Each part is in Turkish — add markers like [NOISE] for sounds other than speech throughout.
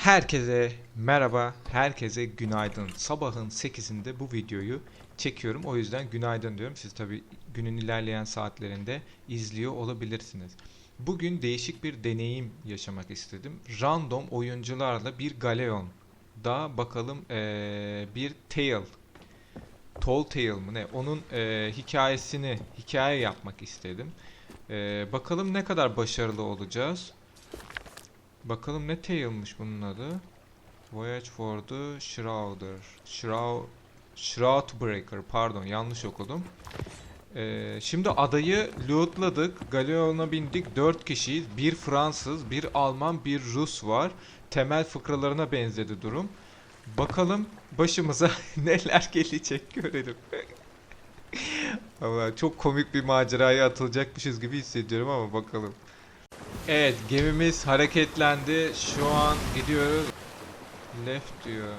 Herkese merhaba, herkese günaydın. Sabahın 8'inde bu videoyu çekiyorum. O yüzden günaydın diyorum. Siz tabi günün ilerleyen saatlerinde izliyor olabilirsiniz. Bugün değişik bir deneyim yaşamak istedim. Random oyuncularla bir Galeon. Da bakalım eee, bir Tale. Tall Tale mı ne? Onun eee, hikayesini, hikaye yapmak istedim. Eee, bakalım ne kadar başarılı olacağız. Bakalım ne Tale'mış bunun adı. Voyage for the Shrouder. Shroud Shroudbreaker pardon yanlış okudum. Ee, şimdi adayı lootladık. Galeon'a bindik. 4 kişiyiz. Bir Fransız, bir Alman, bir Rus var. Temel fıkralarına benzedi durum. Bakalım başımıza [LAUGHS] neler gelecek görelim. [LAUGHS] Ama çok komik bir maceraya atılacakmışız gibi hissediyorum ama bakalım. Evet gemimiz hareketlendi. Şu an gidiyoruz. Left diyor.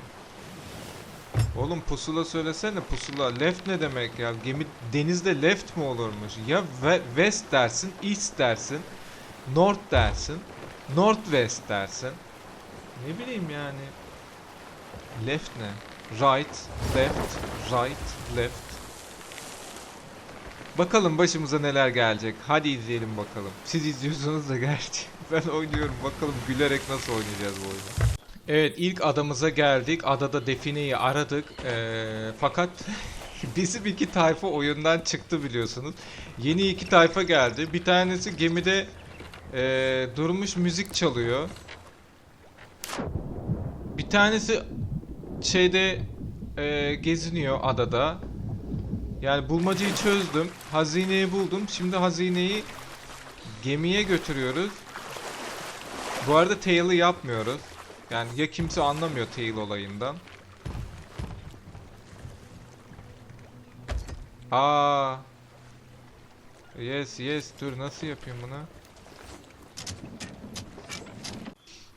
Oğlum pusula söylesene pusula. Left ne demek ya? Gemi denizde left mi olurmuş? Ya we- west dersin, east dersin, north dersin, northwest dersin. Ne bileyim yani. Left ne? Right, left, right, left. Bakalım başımıza neler gelecek. Hadi izleyelim bakalım. Siz izliyorsunuz da gerçi. [LAUGHS] Ben oynuyorum. Bakalım gülerek nasıl oynayacağız bu oyunu. Evet ilk adamıza geldik. Adada defineyi aradık. Ee, fakat [LAUGHS] bizim iki tayfa oyundan çıktı biliyorsunuz. Yeni iki tayfa geldi. Bir tanesi gemide ee, durmuş müzik çalıyor. Bir tanesi şeyde ee, geziniyor adada. Yani bulmacayı çözdüm. Hazineyi buldum. Şimdi hazineyi gemiye götürüyoruz. Bu arada Tail'ı yapmıyoruz. Yani ya kimse anlamıyor Tail olayından. Aa. Yes yes dur nasıl yapayım bunu?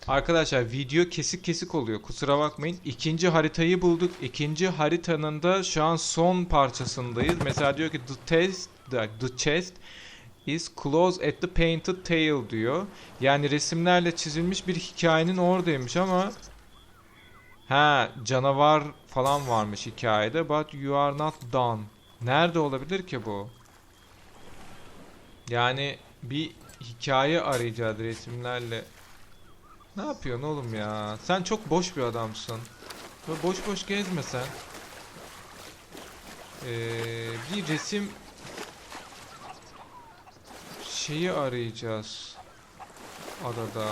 Arkadaşlar video kesik kesik oluyor kusura bakmayın. İkinci haritayı bulduk. İkinci haritanın da şu an son parçasındayız. Mesela diyor ki the test the, chest is close at the painted tail diyor. Yani resimlerle çizilmiş bir hikayenin oradaymış ama ha canavar falan varmış hikayede but you are not done. Nerede olabilir ki bu? Yani bir hikaye arayacağız resimlerle. Ne yapıyorsun oğlum ya? Sen çok boş bir adamsın. Böyle boş boş gezme sen. Ee, bir resim şeyi arayacağız adada.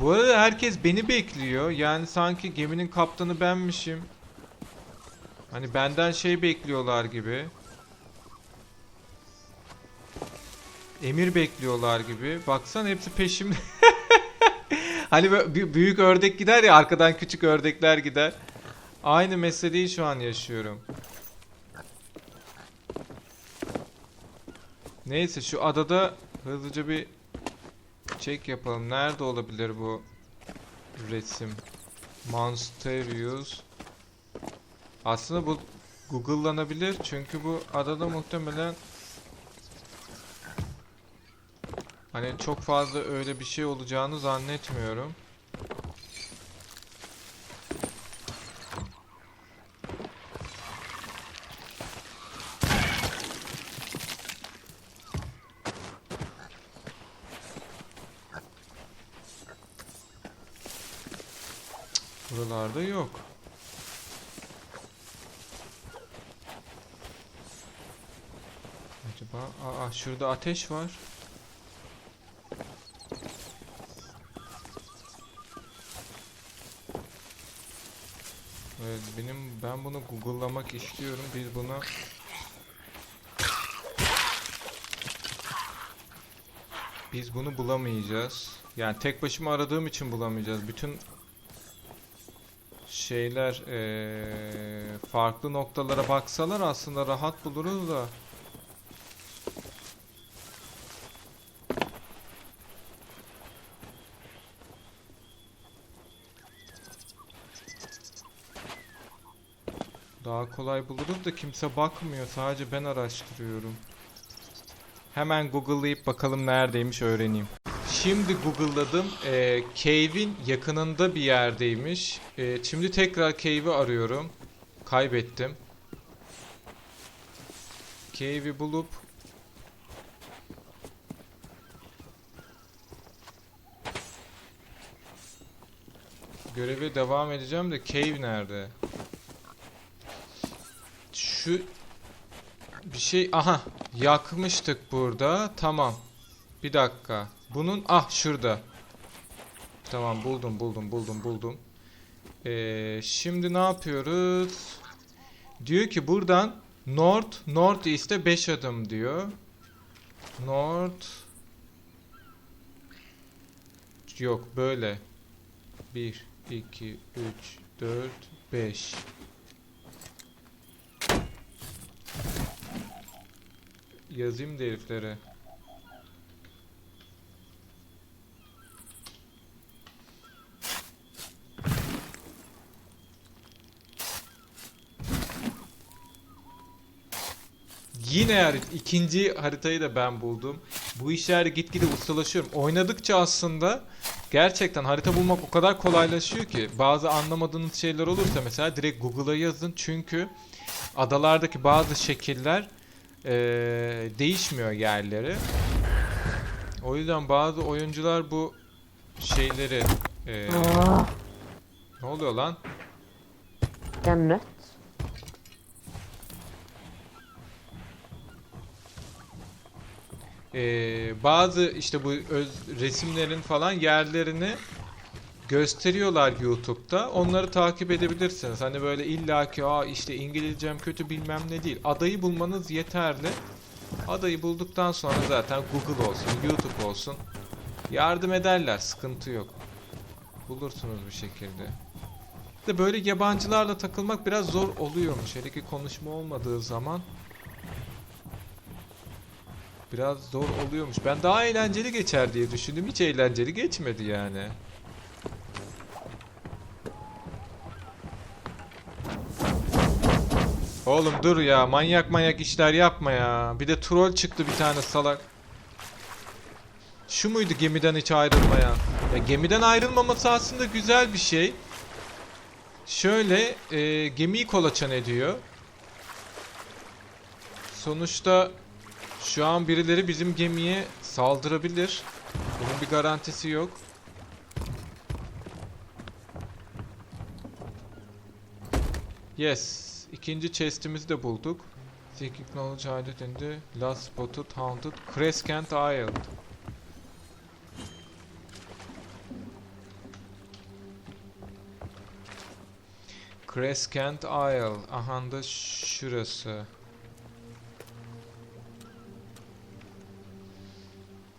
Bu arada herkes beni bekliyor. Yani sanki geminin kaptanı benmişim. Hani benden şey bekliyorlar gibi. Emir bekliyorlar gibi. Baksan hepsi peşimde. [LAUGHS] hani büyük ördek gider ya arkadan küçük ördekler gider. Aynı meseleyi şu an yaşıyorum. Neyse şu adada hızlıca bir check yapalım. Nerede olabilir bu resim? Monsterius. Aslında bu Google'lanabilir çünkü bu adada muhtemelen hani çok fazla öyle bir şey olacağını zannetmiyorum. Buralarda yok. Acaba aa şurada ateş var. Evet benim ben bunu google'lamak istiyorum. Biz bunu Biz bunu bulamayacağız. Yani tek başıma aradığım için bulamayacağız. Bütün şeyler eee, farklı noktalara baksalar aslında rahat buluruz da. Daha kolay buluruz da kimse bakmıyor. Sadece ben araştırıyorum. Hemen Google'layıp bakalım neredeymiş öğreneyim. Şimdi Google'ladım. Ee, cave'in yakınında bir yerdeymiş. Ee, şimdi tekrar cave'i arıyorum. Kaybettim. Cave'i bulup Göreve devam edeceğim de cave nerede? Şu bir şey aha yakmıştık burada. Tamam. Bir dakika. Bunun ah şurada. Tamam buldum buldum buldum buldum. Ee, şimdi ne yapıyoruz? Diyor ki buradan North North East'e 5 adım diyor. North Yok böyle. 1 2 3 4 5 Yazayım da heriflere. Yine harit ikinci haritayı da ben buldum. Bu işler gitgide ustalaşıyorum. Oynadıkça aslında gerçekten harita bulmak o kadar kolaylaşıyor ki bazı anlamadığınız şeyler olursa mesela direkt Google'a yazın çünkü adalardaki bazı şekiller eee, değişmiyor yerleri. O yüzden bazı oyuncular bu şeyleri eee, Aa, ne oluyor lan? cennet. Ee, bazı işte bu öz, resimlerin falan yerlerini gösteriyorlar YouTube'da. Onları takip edebilirsiniz. Hani böyle illaki aa işte İngilizcem kötü bilmem ne değil. Adayı bulmanız yeterli. Adayı bulduktan sonra zaten Google olsun, YouTube olsun yardım ederler. Sıkıntı yok. Bulursunuz bir şekilde. De böyle yabancılarla takılmak biraz zor oluyormuş. Hele ki konuşma olmadığı zaman biraz zor oluyormuş. Ben daha eğlenceli geçer diye düşündüm. Hiç eğlenceli geçmedi yani. Oğlum dur ya. Manyak manyak işler yapma ya. Bir de troll çıktı bir tane salak. Şu muydu gemiden hiç ayrılmayan? Ya gemiden ayrılmaması aslında güzel bir şey. Şöyle e, gemiyi kolaçan ediyor. Sonuçta şu an birileri bizim gemiye saldırabilir. Bunun bir garantisi yok. Yes. İkinci chest'imizi de bulduk. Seeking knowledge hided last spotted haunted Crescent Isle. Crescent Isle. Aha da şurası.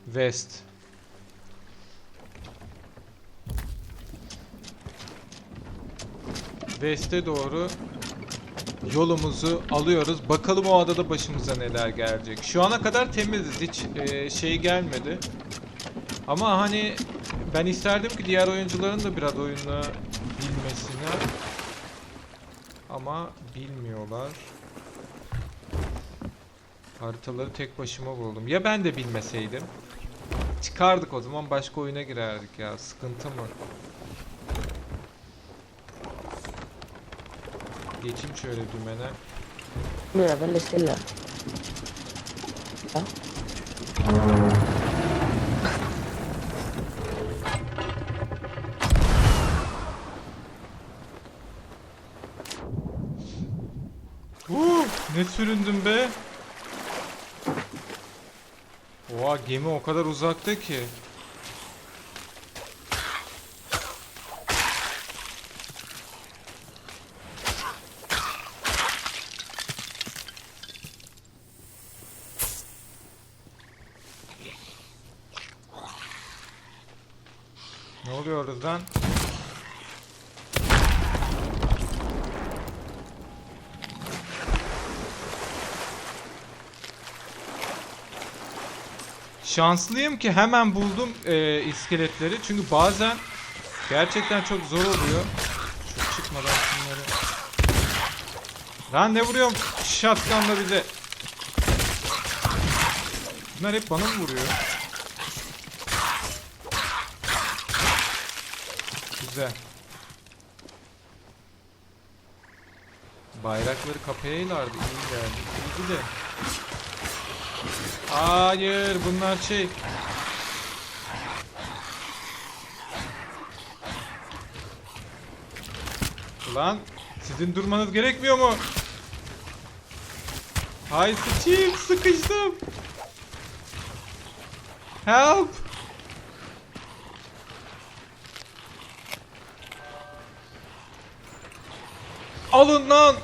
West. West'e doğru yolumuzu alıyoruz. Bakalım o adada başımıza neler gelecek. Şu ana kadar temiziz. Hiç e, şey gelmedi. Ama hani ben isterdim ki diğer oyuncuların da biraz oyunu bilmesini. Ama bilmiyorlar. Haritaları tek başıma buldum. Ya ben de bilmeseydim? Çıkardık o zaman başka oyuna girerdik ya. Sıkıntı mı? Geçeyim şöyle dümene. Mira, vale Stella. ¿Ah? Uh, ne süründüm be? Oha gemi o kadar uzakta ki. Şanslıyım ki hemen buldum e, iskeletleri. Çünkü bazen gerçekten çok zor oluyor. Şu çıkmadan şunları. Lan ne vuruyorum şatkanla bize. Bunlar hep bana mı vuruyor? Güzel. Bayrakları kapayaylardı iyi geldi. İyiydi de. Hayır bunlar şey. Ulan sizin durmanız gerekmiyor mu? Hay sıçayım sıkıştım. Help. Alın lan.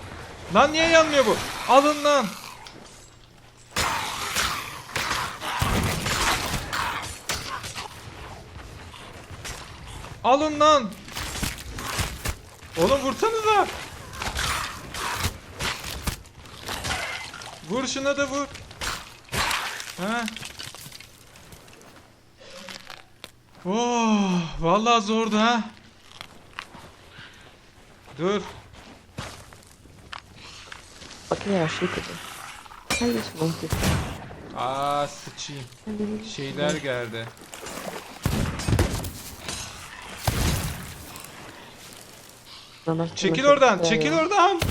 Lan niye yanmıyor bu? Alın lan. Alın lan. Oğlum vursanıza. Vur şuna da vur. Ha. Oh, vallahi zordu ha. Dur. Bakın ya şey kötü. Mantık? Aa sıçayım. Şeyler geldi. Çekil oradan, çekil oradan.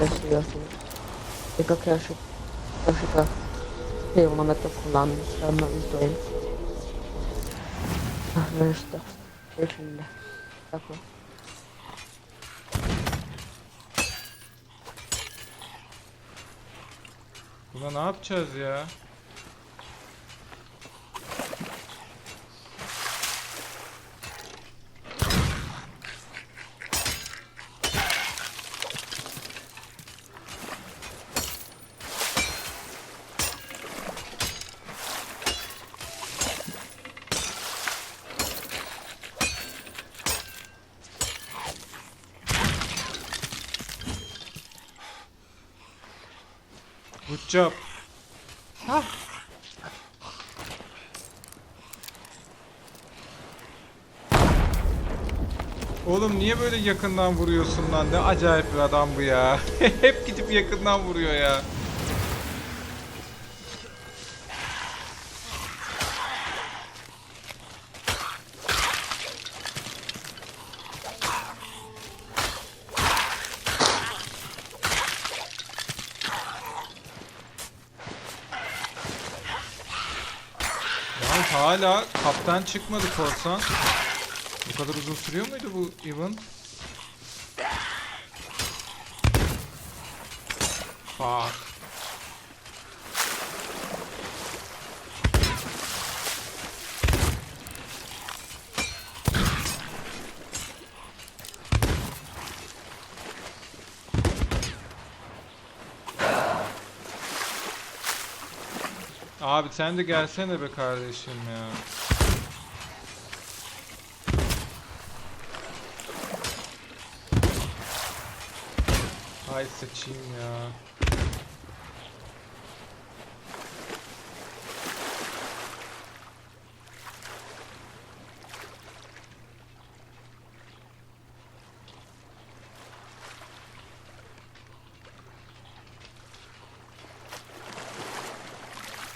Besliyorsunuz. Peki karşı karşı Kronometre kullanmışlarını izleyin. Ah ver işte. Şimdi. Bakın. Buna ne yapacağız ya? Job. Oğlum niye böyle yakından vuruyorsun lan? Ne acayip bir adam bu ya. [LAUGHS] Hep gidip yakından vuruyor ya. Ya hala kaptan çıkmadı korsan. Bu kadar uzun sürüyor muydu bu event? Fuck. Abi sen de gelsene be kardeşim ya. Ay sıçayım ya.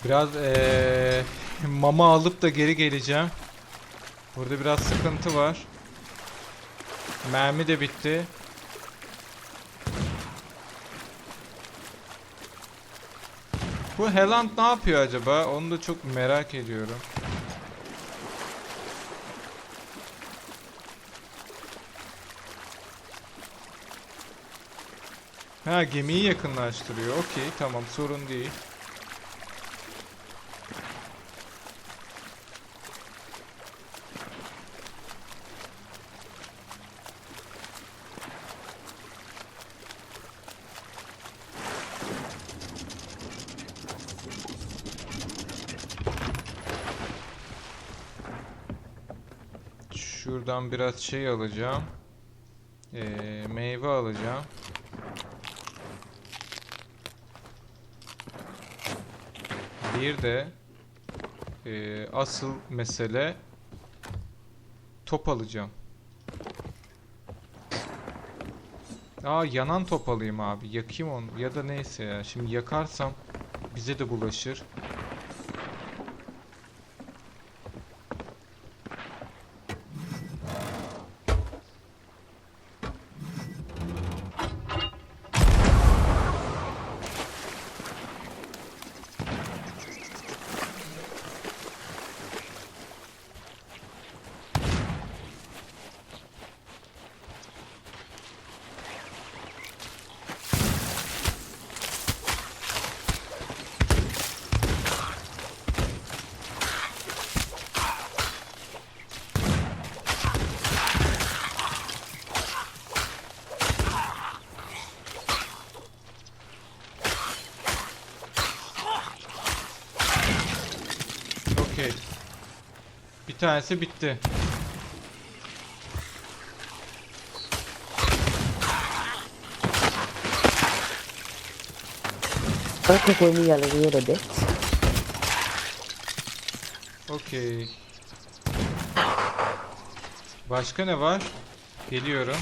Biraz eee [LAUGHS] mama alıp da geri geleceğim. Burada biraz sıkıntı var. Mermi de bitti. Bu Helland ne yapıyor acaba? Onu da çok merak ediyorum. Ha gemiyi yakınlaştırıyor. Okey tamam sorun değil. Şuradan biraz şey alacağım. Ee, meyve alacağım. Bir de ee, asıl mesele top alacağım. Aa yanan top alayım abi. Yakayım onu. Ya da neyse ya. Şimdi yakarsam bize de bulaşır. Bir tanesi bitti. Anche puoi migliorare bit. Okey. Başka ne var? Geliyorum.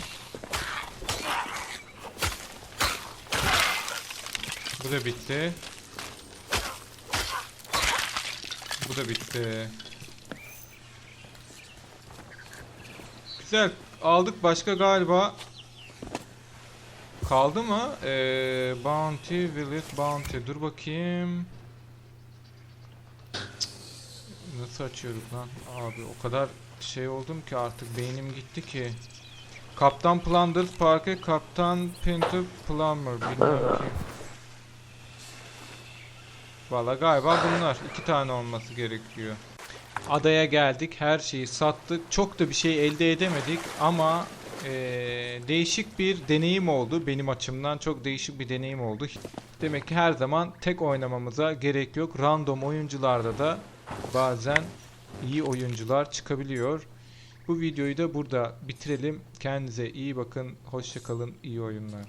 Bu da bitti. Bu da bitti. Güzel. Aldık başka galiba. Kaldı mı? Ee, bounty, Village Bounty. Dur bakayım. Nasıl açıyorduk lan? Abi o kadar şey oldum ki artık beynim gitti ki. Kaptan Plunders Park'e Kaptan Pinto Plumber. Valla galiba bunlar. iki tane olması gerekiyor. Adaya geldik. Her şeyi sattık. Çok da bir şey elde edemedik ama eee, değişik bir deneyim oldu. Benim açımdan çok değişik bir deneyim oldu. Demek ki her zaman tek oynamamıza gerek yok. Random oyuncularda da bazen iyi oyuncular çıkabiliyor. Bu videoyu da burada bitirelim. Kendinize iyi bakın. Hoşça kalın. İyi oyunlar.